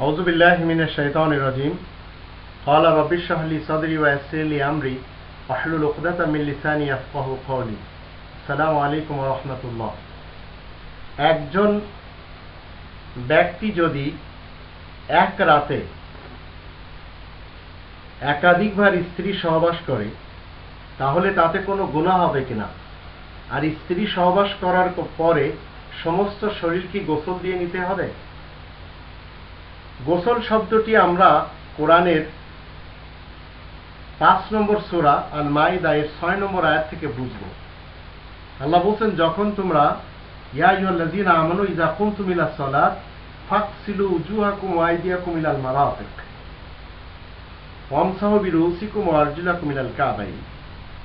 أعوذ بالله من الشيطان الرجيم قال رب اشرح لي صدري ويسر لي أمري واحلل عقدة من لساني يفقهوا قولي السلام عليكم ورحمة الله একজন ব্যক্তি যদি এক রাতে একাধিকবার স্ত্রী সহবাস করে তাহলে তাতে কোনো গুণা হবে কিনা আর স্ত্রী সহবাস করার পরে সমস্ত শরীর কি গোসল দিয়ে নিতে হবে গোসল শব্দটি আমরা কোরআনের পাঁচ নম্বর সোরা আর মাইদায়ের ছয় নম্বর আয়াত থেকে বুঝব। আল্লাহ বলছেন, যখন তোমরা, ইযা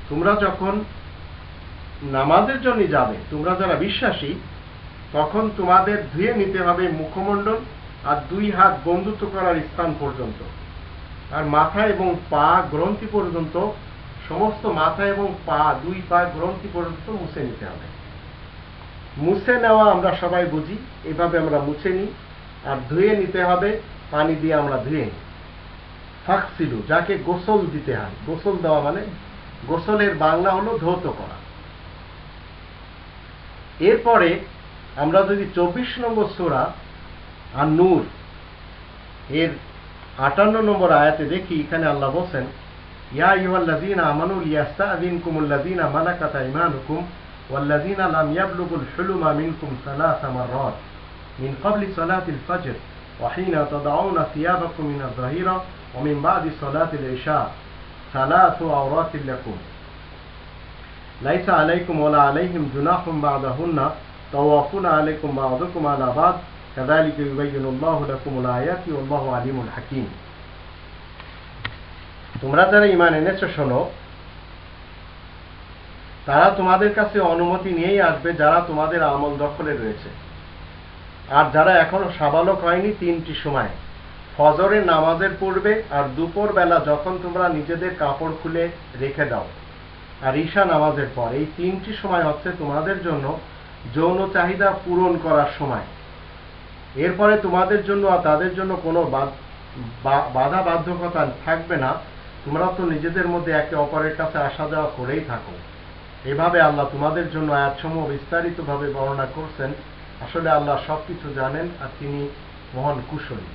তোমরা যখন নামাজের জন্য যাবে, তোমরা যারা বিশ্বাসী, তখন তোমাদের ধুয়ে নিতে হবে মুখমণ্ডল আর দুই হাত বন্ধুত্ব করার স্থান পর্যন্ত। আর মাথা এবং পা গ্রন্থি পর্যন্ত, সমস্ত মাথা এবং পা দুই পা গ্রন্থি পর্যন্ত মুছে নিতে হবে। মুছে নেওয়া আমরা সবাই বুঝি, এভাবে আমরা মুছে নিই। আর ধুয়ে নিতে হবে, পানি দিয়ে আমরা ধুয়ে নিই। ফাঁকসিলু যাকে গোসল দিতে হয়। গোসল দেওয়া মানে গোসলের বাংলা হলো ধৌত করা। এরপরে আমরা যদি চব্বিশ নম্বর সোরা আর নূর এর আটান্ন নম্বর আয়াতে দেখি এখানে আল্লাহ বলছেন ইয়া ইউহাল্লাযীনা আমানু লিয়াস্তাযিনকুমুল্লাযীনা মালাকাত আইমানুকুম ওয়াল্লাযীনা লাম ইয়াবলুগুল হুলুমা মিনকুম সালাসা মাররাত মিন ক্বাবলি সালাতিল ফজর وحين تضعون ثيابكم من الظهيرة ومن بعد صلاة العشاء ثلاث عورات لكم ليس عليكم ولا عليهم جناح بعدهن طوافون عليكم بعضكم على بعض كذلك يبين الله لكم الآيات والله عليم حكيم তোমরা যারা ইমান এনেছো শোনো তারা তোমাদের কাছে অনুমতি নিয়েই আসবে যারা তোমাদের আমল দখলে রয়েছে আর যারা এখনো সাবালক হয়নি তিনটি সময় ফজরের নামাজের পূর্বে আর দুপুর বেলা যখন তোমরা নিজেদের কাপড় খুলে রেখে দাও আর ঈশা নামাজের পর এই তিনটি সময় হচ্ছে তোমাদের জন্য যৌন চাহিদা পূরণ করার সময় এরপরে তোমাদের জন্য আর তাদের জন্য কোনো বাধা বাধ্যকতা থাকবে না। তোমরা তো নিজেদের মধ্যে একে অপরের কাছে আসা যাওয়া করেই থাকো। এভাবে আল্লাহ তোমাদের জন্য আয়াতসমূহ বিস্তারিতভাবে বর্ণনা করছেন। আসলে আল্লাহ সবকিছু জানেন আর তিনি মহান কুশলী।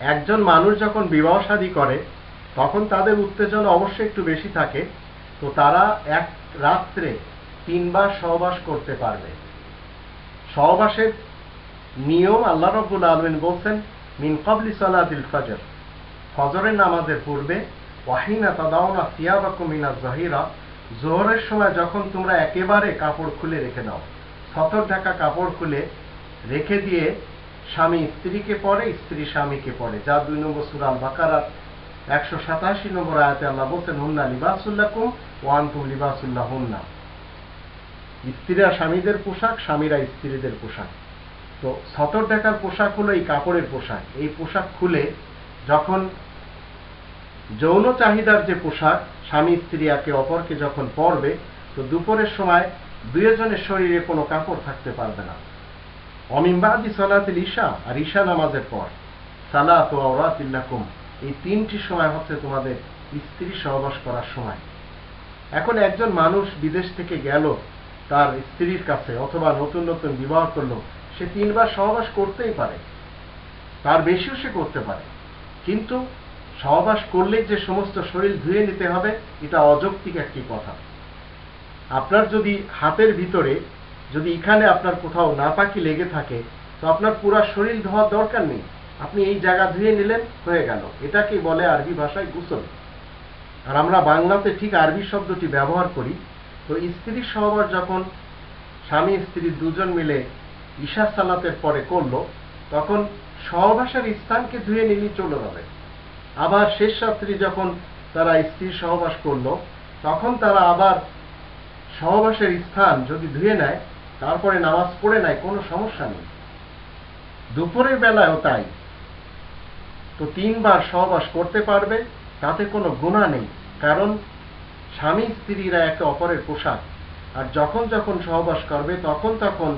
একজন মানুষ যখন বিবাহ শাদী করে, তখন তাদের উত্তেজনা অবশ্যই একটু বেশি থাকে। তো তারা এক রাত্রে তিনবার সহবাস করতে পারবে। সহবাসের নিয়ম আল্লাহ রব্বুল আলমিন বলছেন, মিন কবলি সালাদিল ফজর ফজরের নামাজের পূর্বে ওয়াহিনা তাদাউনা সিয়াবাকু মিনা জাহিরা জোহরের সময় যখন তোমরা একেবারে কাপড় খুলে রেখে দাও, সতর ঢাকা কাপড় খুলে রেখে দিয়ে স্বামী স্ত্রীকে পড়ে, স্ত্রী স্বামীকে পড়ে। যা দুই নম্বর সুরাল বাকারাত একশো সাতাশি নম্বর আয়াতে আল্লাহ বলছেন, হুন্না লিবাসুল্লাকুম ওয়ান্তুম লিবাসুল্লাহ হুন্না স্ত্রীরা স্বামীদের পোশাক, স্বামীরা স্ত্রীদের পোশাক। তো সতর টাকার পোশাক হলো এই কাপড়ের পোশাক। এই পোশাক খুলে যখন যৌন চাহিদার যে পোশাক, স্বামী, স্ত্রী, একে অপরকে যখন পরবে, তো দুপুরের সময় দুজনের শরীরে কোনো কাপড় থাকতে পারবে না। অমিমবাদি সলাতিল ঈশা আর ঈশা নামাজের পর। সালাত ও আওরাতিল্লাকুম এই তিনটি সময় হচ্ছে তোমাদের স্ত্রী সহবাস করার সময়। এখন একজন মানুষ বিদেশ থেকে গেল, তার স্ত্রীর কাছে অথবা নতুন নতুন বিবাহ করল সে তিনবার সহবাস করতেই পারে। তার বেশিও সে করতে পারে। কিন্তু সহবাস করলে যে সমস্ত শরীর ধুয়ে নিতে হবে, এটা অযৌক্তিক একটি কথা। আপনার যদি হাতের ভিতরে, যদি এখানে আপনার কোথাও নাপাকি লেগে থাকে, তো আপনার পুরা শরীর ধোয়ার দরকার নেই। আপনি এই জায়গা ধুয়ে নিলেন, হয়ে গেল। এটাকে বলে আরবি ভাষায় গুসল। আর আমরা বাংলাতে ঠিক আরবি শব্দটি ব্যবহার করি। তো স্ত্রীর সহবাস যখন স্বামী স্ত্রী দুজন মিলে ঈশা সালাতের পরে করল, তখন সহবাসের স্থানকে ধুয়ে নিলেই চলে যাবে। আবার শেষ রাত্রি যখন তারা স্ত্রীর সহবাস করল, তখন তারা আবার সহবাসের স্থান যদি ধুয়ে নেয়, তারপরে নামাজ পড়ে নেয়, কোনো সমস্যা নেই। দুপুরের বেলায়ও তাই। তো তিনবার সহবাস করতে পারবে, তাতে কোনো গুণা নেই, কারণ স্বামী স্ত্রীরা একে অপরের পোশাক। আর যখন যখন সহবাস করবে, তখন তখন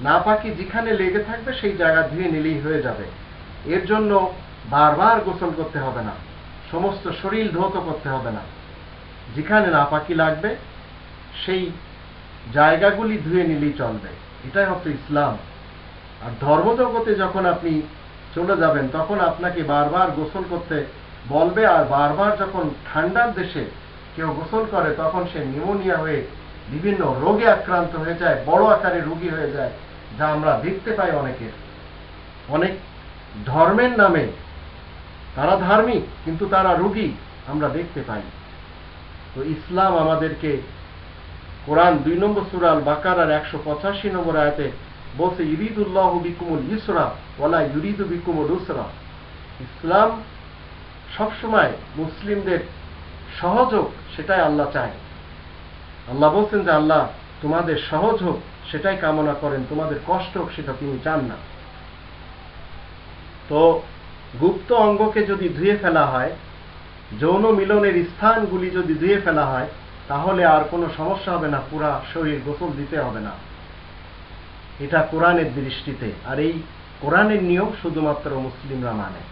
নাপাকি যেখানে লেগে থাকবে সেই জায়গা ধুয়ে নিলেই হয়ে যাবে। এর জন্য বারবার গোসল করতে হবে না। সমস্ত শরীর ধৌত করতে হবে না। যেখানে নাপাকি লাগবে, সেই জায়গাগুলি ধুয়ে নিলেই চলবে। এটাই হচ্ছে ইসলাম। আর ধর্মজগতে যখন আপনি চলে যাবেন, তখন আপনাকে বারবার গোসল করতে বলবে আর বারবার যখন ঠান্ডার দেশে কেউ গোসল করে, তখন সে নিউমোনিয়া হয়ে বিভিন্ন রোগে আক্রান্ত হয়ে যায়, বড় আকারে রোগী হয়ে যায়, যা আমরা দেখতে পাই অনেকের অনেক ধর্মের নামে তারা ধার্মিক, কিন্তু তারা রোগী আমরা দেখতে পাই। তো ইসলাম আমাদেরকে কোরআন দুই নম্বর সুরাল বাকারার একশো পঁচাশি নম্বর আয়াতে বসে ইরিদুল্লাহ বিকুমুল ইসরা ওলা ইউরিদু বিকুমুল উসরা। ইসলাম সবসময় মুসলিমদের সহযোগ সেটাই আল্লাহ চায়। আল্লাহ বলছেন যে আল্লাহ, তোমাদের সহজ হোক, সেটাই কামনা করেন, তোমাদের কষ্ট হোক, সেটা তিনি চান না। তো গুপ্ত অঙ্গকে যদি ধুয়ে ফেলা হয়, যৌন মিলনের স্থানগুলি যদি ধুয়ে ফেলা হয়, তাহলে আর কোনো সমস্যা হবে না, পুরা শরীর গোসল দিতে হবে না। এটা কোরআনের দৃষ্টিতে, আর এই কোরআনের নিয়ম শুধুমাত্র মুসলিমরা মানে।